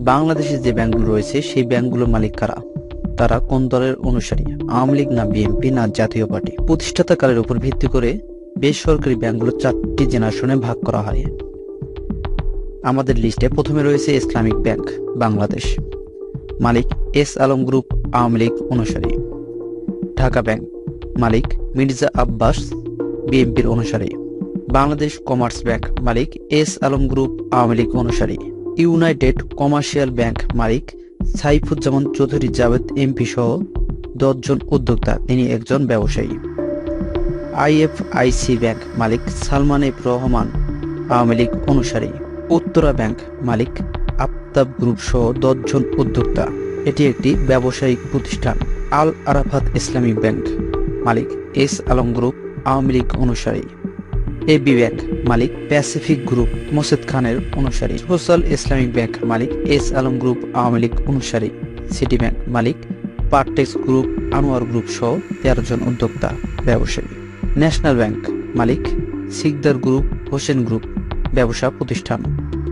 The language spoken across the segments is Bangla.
বাংলাদেশে যে ব্যাংকগুলো রয়েছে, সেই ব্যাংকগুলোর মালিক কারা? তারা কোন দলের অনুসারী? আওয়ামী লীগ না বিএনপি না জাতীয় পার্টি? প্রতিষ্ঠাতা কালের উপর ভিত্তি করে বেসরকারি ব্যাংকগুলো চারটি জেনারেশনে ভাগ করা হয়। আমাদের লিস্টে প্রথমে রয়েছে ইসলামিক ব্যাংক, বাংলাদেশ। মালিক এস আলম গ্রুপ আওয়ামী লীগ অনুসারী। ঢাকা ব্যাংক, মালিক মির্জা আব্বাস বিএনপির অনুসারী। বাংলাদেশ কমার্স ব্যাংক, মালিক এস আলম গ্রুপ আওয়ামী লীগ অনুসারী। ইউনাইটেড কমার্শিয়াল ব্যাংক মালিক সাইফুজ্জামান চৌধুরী জাভেদ এমপি সহ দশজন উদ্যোক্তা। তিনি একজন ব্যবসায়ী। আইএফআইসি ব্যাংক মালিক সালমান এফ রহমান আওয়ামী লীগ অনুসারী। উত্তরা ব্যাংক মালিক আফতাব গ্রুপ সহ দশজন উদ্যোক্তা। এটি একটি ব্যবসায়িক প্রতিষ্ঠান, আল আরাফাত ইসলামী ব্যাংক। মালিক এস আলম গ্রুপ আওয়ামী লীগ অনুসারী। এবি ব্যাংক মালিক প্যাসিফিক গ্রুপ মোসেদ খানের অনুসারী। সোশ্যাল ইসলামিক ব্যাংক মালিক এস আলম গ্রুপ আওয়ামী লীগ অনুসারী। সিটি ব্যাংক মালিক পার্টেক্স গ্রুপ আনোয়ার গ্রুপ সহ তেরো জন উদ্যোক্তা, ব্যবসায়ী। ন্যাশনাল ব্যাংক মালিক সিকদার গ্রুপ হোসেন গ্রুপ ব্যবসা প্রতিষ্ঠান।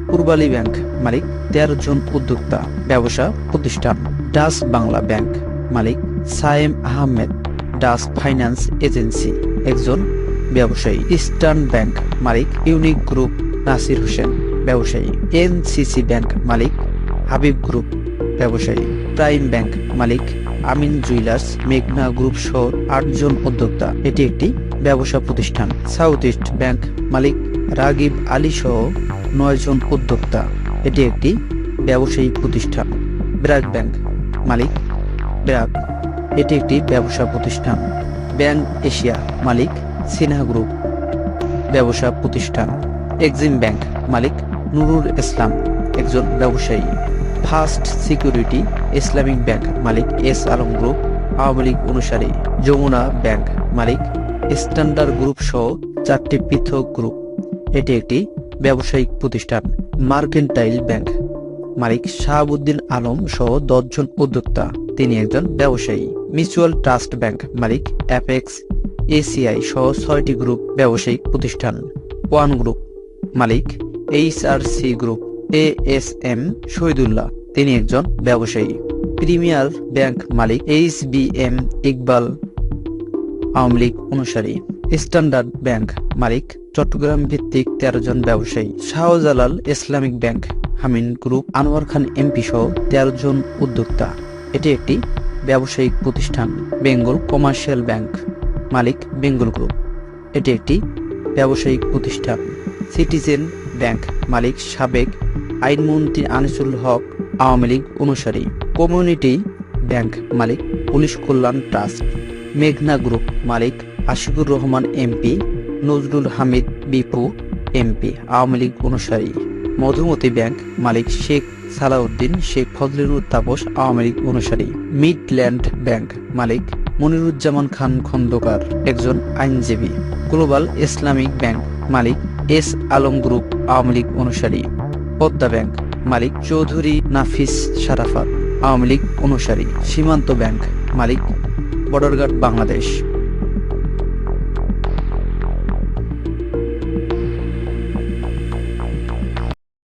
পূর্বালী ব্যাংক মালিক তেরো জন উদ্যোক্তা, ব্যবসা প্রতিষ্ঠান। ডাস বাংলা ব্যাংক মালিক Sayem Ahmed Dutch finance agency. একজন ব্যবসায়ী। ইস্টার্ন ব্যাংক মালিক ইউনিক গ্রুপ নাসির হোসেন, ব্যবসায়ী। এনসিসি ব্যাংক মালিক হাবিব গ্রুপ ব্যবসায়ী। প্রাইম ব্যাংক মালিক আমিন জুয়েলার্স, মেঘনা গ্রুপ সহ আটজন উদ্যোক্তা। এটি একটি ব্যবসা প্রতিষ্ঠান। সাউথ ইস্ট ব্যাংক মালিক রাগিব আলী সহ নয়জন উদ্যোক্তা। এটি একটি ব্যবসায়ী প্রতিষ্ঠান। ব্র্যাক ব্যাংক মালিক ব্র্যাক এটি একটি ব্যবসা প্রতিষ্ঠান। ব্যাংক এশিয়া মালিক সিনহা গ্রুপ, ব্যবসা প্রতিষ্ঠান, এক্সিম ব্যাংক মালিক নুরুল ইসলাম, একজন ব্যবসায়ী। ফার্স্ট সিকিউরিটি ইসলামিক ব্যাংক মালিক এস আলম গ্রুপ, আওয়ামী লীগ অনুসারী যমুনা ব্যাংক মালিক স্ট্যান্ডার্ড গ্রুপ সহ চারটি পৃথক গ্রুপ। এটি একটি ব্যবসায়িক প্রতিষ্ঠান, মার্কেন্টাইল ব্যাংক মালিক শাহাবুদ্দিন আলম সহ দশজন উদ্যোক্তা। তিনি একজন ব্যবসায়ী, মিউচুয়াল ট্রাস্ট ব্যাংক মালিক, অ্যাপেক্স এসিআই সহ ছয়টি গ্রুপ ব্যবসায়িক প্রতিষ্ঠান। One group Malik H R C group A S M Shahidullah. তিনি একজন ব্যবসায়ী। প্রিমিয়ার ব্যাংক মালিক H B M Iqbal Awami League অনুসারী। স্ট্যান্ডার্ড ব্যাংক মালিক চট্টগ্রাম ভিত্তিক তেরো জন ব্যবসায়ী। Shahjalal Islamic bank Hamin group Anwar Khan MP সহ তেরো জন উদ্যোক্তা। এটি একটি ব্যবসায়িক প্রতিষ্ঠান। Bengal commercial bank. মালিক বেঙ্গল গ্রুপ। এটি একটি ব্যবসায়িক প্রতিষ্ঠান। সিটিজেন ব্যাংক মালিক সাবেক আইনমন্ত্রী আনিসুল হক আওয়ামী লীগ অনুসারী। কমিউনিটি ব্যাংক মালিক পুলিশ কল্যাণ ট্রাস্ট। মেঘনা গ্রুপ মালিক আশিকুর রহমান এমপি। নজরুল হামিদ বিপু এমপি আওয়ামী লীগ অনুসারী। মধুমতি ব্যাংক মালিক শেখ সালাউদ্দিন, শেখ ফজলুর তাপস আওয়ামী লীগ অনুসারী। মিডল্যান্ড ব্যাংক মালিক মনিরুজ্জামান খান খন্দকার, একজন আইনজীবী, গ্লোবাল ইসলামিক ব্যাংক মালিক, এস আলম গ্রুপ, আওয়ামী লীগ অনুসারী, পদ্মা ব্যাংক মালিক চৌধুরী নাফিস সারাফাত, আওয়ামী লীগ অনুসারী, সীমান্ত ব্যাংক মালিক, বর্ডারগার্ড বাংলাদেশ।